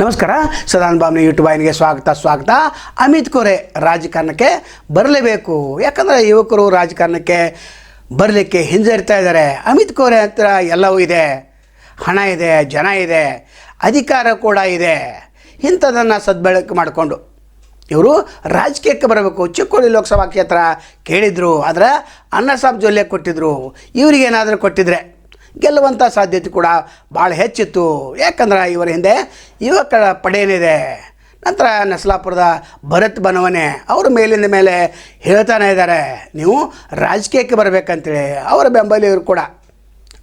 ನಮಸ್ಕಾರ. ಸದಾನ್ ಬಾಮ್ನಿ ಯೂಟ್ಯೂಬ್ ವಾಹಿನಿಗೆ ಸ್ವಾಗತ ಸ್ವಾಗತ. ಅಮಿತ್ ಕೋರೆ ರಾಜಕಾರಣಕ್ಕೆ ಬರಲೇಬೇಕು. ಯಾಕಂದರೆ ಯುವಕರು ರಾಜಕಾರಣಕ್ಕೆ ಬರಲಿಕ್ಕೆ ಹಿಂಜರಿತಾ ಇದ್ದಾರೆ. ಅಮಿತ್ ಕೋರೆ ಹತ್ರ ಎಲ್ಲವೂ ಇದೆ. ಹಣ ಇದೆ, ಜನ ಇದೆ, ಅಧಿಕಾರ ಕೂಡ ಇದೆ. ಇಂಥದನ್ನು ಸದ್ಬಳಕೆ ಮಾಡಿಕೊಂಡು ಇವರು ರಾಜಕೀಯಕ್ಕೆ ಬರಬೇಕು. ಚಿಕ್ಕೋಡಿ ಲೋಕಸಭಾ ಕ್ಷೇತ್ರ ಕೇಳಿದರು, ಆದರೆ ಅನ್ನಸಾಬ್ ಜೊಲ್ಲೆ ಕೊಟ್ಟಿದ್ದರು ಇವರಿಗೇನಾದರೂ ಕೊಟ್ಟಿದ್ರೆ ಗೆಲ್ಲುವಂಥ ಸಾಧ್ಯತೆ ಕೂಡ ಭಾಳ ಹೆಚ್ಚಿತ್ತು. ಯಾಕಂದ್ರೆ ಇವರ ಹಿಂದೆ ಯುವಕರ ಪಡೆಯೇನಿದೆ. ನಂತರ ನಸಲಾಪುರದ ಭರತ್ ಬನವನೆ ಅವರು ಮೇಲಿಂದ ಮೇಲೆ ಹೇಳ್ತಾನೆ ಇದ್ದಾರೆ. ನೀವು ರಾಜಕೀಯಕ್ಕೆ ಬರಬೇಕಂತೇಳಿ ಅವರ ಬೆಂಬಲಿಗರು ಕೂಡ.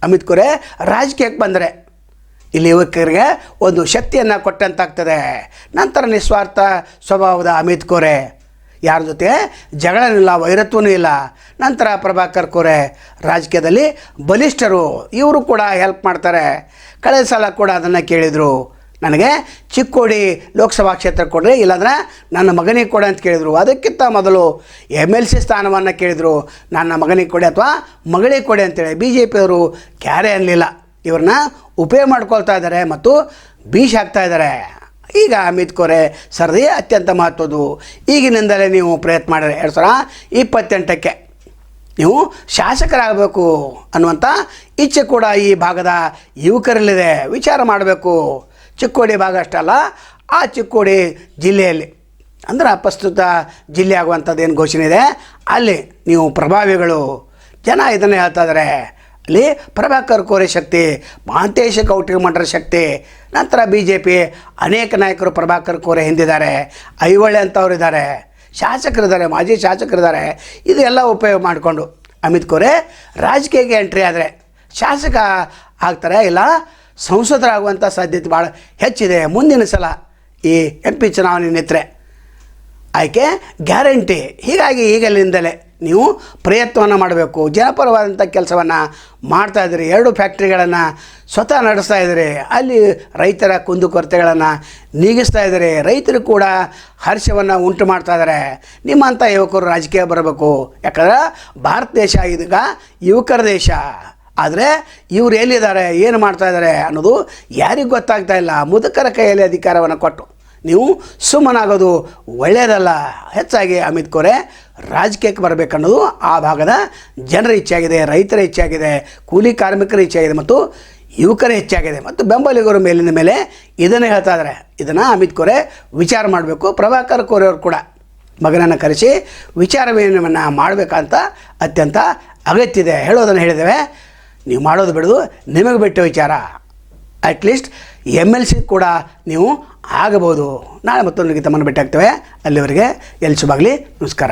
ಅಮಿತ್ ಕುರೆ ರಾಜಕೀಯಕ್ಕೆ ಬಂದರೆ ಇಲ್ಲಿ ಯುವಕರಿಗೆ ಒಂದು ಶಕ್ತಿಯನ್ನು ಕೊಟ್ಟಂತಾಗ್ತದೆ. ನಂತರ ನಿಸ್ವಾರ್ಥ ಸ್ವಭಾವದ ಅಮಿತ್ ಕೋರೆ ಯಾರ ಜೊತೆ? ಜಗಳನಿಲ್ಲ, ವೈರತ್ವನೂ ಇಲ್ಲ. ನಂತರ ಪ್ರಭಾಕರ್ ಕೋರೆ, ರಾಜಕೀಯದಲ್ಲಿ ಬಲಿಷ್ಠರು, ಇವರು ಕೂಡ ಹೆಲ್ಪ್ ಮಾಡ್ತಾರೆ. ಕಳೆದ ಸಲ ಕೂಡ ಅದನ್ನು ಕೇಳಿದರು. ನನಗೆ ಚಿಕ್ಕೋಡಿ ಲೋಕಸಭಾ ಕ್ಷೇತ್ರ ಕೊಡ್ರಿ, ಇಲ್ಲಾಂದ್ರೆ ನನ್ನ ಮಗನಿಗೆ ಕೊಡಿ ಅಂತ ಕೇಳಿದರು. ಅದಕ್ಕಿಂತ ಮೊದಲು ಎಂ ಎಲ್ ಸಿ ಸ್ಥಾನವನ್ನು ಕೇಳಿದರು. ನನ್ನ ಮಗನಿಗೆ ಕೊಡಿ ಅಥವಾ ಮಗಳಿಗೆ ಕೊಡಿ ಅಂತೇಳಿ. ಬಿ ಜೆ ಪಿಯವರು ಕ್ಯಾರೆ ಅನ್ನಲಿಲ್ಲ ಇವ್ರನ್ನ ಉಪಯೋಗ ಮಾಡ್ಕೊಳ್ತಾ ಇದ್ದಾರೆ ಮತ್ತು ಬೀಷ್ ಹಾಕ್ತಾ ಇದ್ದಾರೆ. ಈಗ ಅಮಿತ್ ಕೋರೆ ಸರದಿ ಅತ್ಯಂತ ಮಹತ್ವದ್ದು. ಈಗಿನಿಂದಲೇ ನೀವು ಪ್ರಯತ್ನ ಮಾಡಿದ್ರೆ ಎರಡು ಸಾವಿರ ಇಪ್ಪತ್ತೆಂಟಕ್ಕೆ ನೀವು ಶಾಸಕರಾಗಬೇಕು ಅನ್ನುವಂಥ ಇಚ್ಛೆ ಕೂಡ ಈ ಭಾಗದ ಯುವಕರಲ್ಲಿದೆ. ವಿಚಾರ ಮಾಡಬೇಕು. ಚಿಕ್ಕೋಡಿ ಭಾಗ ಅಷ್ಟಲ್ಲ ಆ ಚಿಕ್ಕೋಡಿ ಜಿಲ್ಲೆಯಲ್ಲಿ ಅಂದ್ರೆ ಪ್ರಸ್ತುತ ಜಿಲ್ಲೆ ಆಗುವಂಥದ್ದು ಏನು ಘೋಷಣೆ ಇದೆ? ಅಲ್ಲಿ ನೀವು ಪ್ರಭಾವಿಗಳು ಜನ ಇದನ್ನು ಹೇಳ್ತಾ ಇದ್ದಾರೆ ಅಲ್ಲಿ ಪ್ರಭಾಕರ್ ಕೋರೆ ಶಕ್ತಿ ಮಹಾಂತೇಶ ಕೌಟಿಮಠರ ಶಕ್ತಿ. ನಂತರ ಬಿ ಜೆ ಪಿ ಅನೇಕ ನಾಯಕರು ಪ್ರಭಾಕರ್ ಕೋರೆ ಹಿಂದಿದ್ದಾರೆ. ಐಹೊಳೆ ಇದ್ದಾರೆ. ಶಾಸಕರಿದ್ದಾರೆ, ಮಾಜಿ ಶಾಸಕರಿದ್ದಾರೆ. ಇದೆಲ್ಲ ಉಪಯೋಗ ಮಾಡಿಕೊಂಡು ಅಮಿತ್ ಕೋರೆ ರಾಜಕೀಯಕ್ಕೆ ಎಂಟ್ರಿ ಆದರೆ ಶಾಸಕ ಆಗ್ತಾರೆ, ಇಲ್ಲ ಸಂಸದರಾಗುವಂಥ ಸಾಧ್ಯತೆ ಭಾಳ ಹೆಚ್ಚಿದೆ. ಮುಂದಿನ ಸಲ ಈ ಎಂ ಪಿ ಚುನಾವಣೆ ನಿಂತರೆ. ಆಯ್ಕೆ ಗ್ಯಾರಂಟಿ. ಹೀಗಾಗಿ ಈಗಲಿಂದಲೇ ನೀವು ಪ್ರಯತ್ನವನ್ನು ಮಾಡಬೇಕು. ಜನಪರವಾದಂಥ ಕೆಲಸವನ್ನು ಮಾಡ್ತಾ ಇದ್ದೀರಿ. ಎರಡು ಫ್ಯಾಕ್ಟ್ರಿಗಳನ್ನು ಸ್ವತಃ ನಡೆಸ್ತಾ ಇದ್ದೀರಿ. ಅಲ್ಲಿ ರೈತರ ಕುಂದುಕೊರತೆಗಳನ್ನು ನೀಗಿಸ್ತಾ ಇದ್ದಾರೆ. ರೈತರು ಕೂಡ ಹರ್ಷವನ್ನು ಉಂಟು ಮಾಡ್ತಾ ಇದ್ದಾರೆ. ನಿಮ್ಮಂಥ ಯುವಕರು ರಾಜಕೀಯ ಬರಬೇಕು. ಯಾಕಂದ್ರೆ ಭಾರತ ದೇಶ ಇದೀಗ ಯುವಕರ ದೇಶ. ಆದರೆ ಇವರು ಎಲ್ಲಿದ್ದಾರೆ, ಏನು ಮಾಡ್ತಾ ಇದ್ದಾರೆ ಅನ್ನೋದು ಯಾರಿಗೂ ಗೊತ್ತಾಗ್ತಾ ಇಲ್ಲ. ಮುದುಕರ ಕೈಯಲ್ಲಿ ಅಧಿಕಾರವನ್ನು ಕೊಟ್ಟು. ನೀವು ಸುಮ್ಮನಾಗೋದು ಒಳ್ಳೆಯದಲ್ಲ. ಹೆಚ್ಚಾಗಿ ಅಮಿತ್ ಕೋರೆ ರಾಜಕೀಯಕ್ಕೆ ಬರಬೇಕನ್ನೋದು ಆ ಭಾಗದ ಜನರ ಇಚ್ಛೆಯಾಗಿದೆ, ರೈತರ ಇಚ್ಛೆಯಾಗಿದೆ, ಕೂಲಿ ಕಾರ್ಮಿಕರ ಇಚ್ಛೆಯಾಗಿದೆ ಮತ್ತು ಯುವಕರ ಹೆಚ್ಚಾಗಿದೆ ಮತ್ತು ಬೆಂಬಲಿಗರ ಮೇಲಿನ ಮೇಲೆ ಇದನ್ನು ಹೇಳ್ತಾ ಇದ್ದಾರೆ ಇದನ್ನು ಅಮಿತ್ ಕೋರೆ ವಿಚಾರ ಮಾಡಬೇಕು. ಪ್ರಭಾಕರ್ ಕೋರೆ ಅವರು ಕೂಡ ಮಗನನ್ನು ಕರೆಸಿ ವಿಚಾರ ವಿನಿಮಯವನ್ನು ಮಾಡಬೇಕಂತ ಅತ್ಯಂತ ಅಗತ್ಯ ಇದೆ. ಹೇಳೋದನ್ನು ಹೇಳಿದ್ದೇವೆ. ನೀವು ಮಾಡೋದು ಬಿಡೋದು ನಿಮಗೆ ಬಿಟ್ಟ ವಿಚಾರ. ಅಟ್ಲೀಸ್ಟ್ ಎಂ ಎಲ್ ಸಿ ಕೂಡ ನೀವು ಆಗಬಹುದು. ನಾಳೆ ಮತ್ತೊಂದು ತಮ್ಮನ್ನು ಭೇಟಿ ಆಗ್ತೇವೆ ಅಲ್ಲಿವರೆಗೆ ಎಲ್ಲಿ ಶುಭಾಗಲಿ. ನಮಸ್ಕಾರ.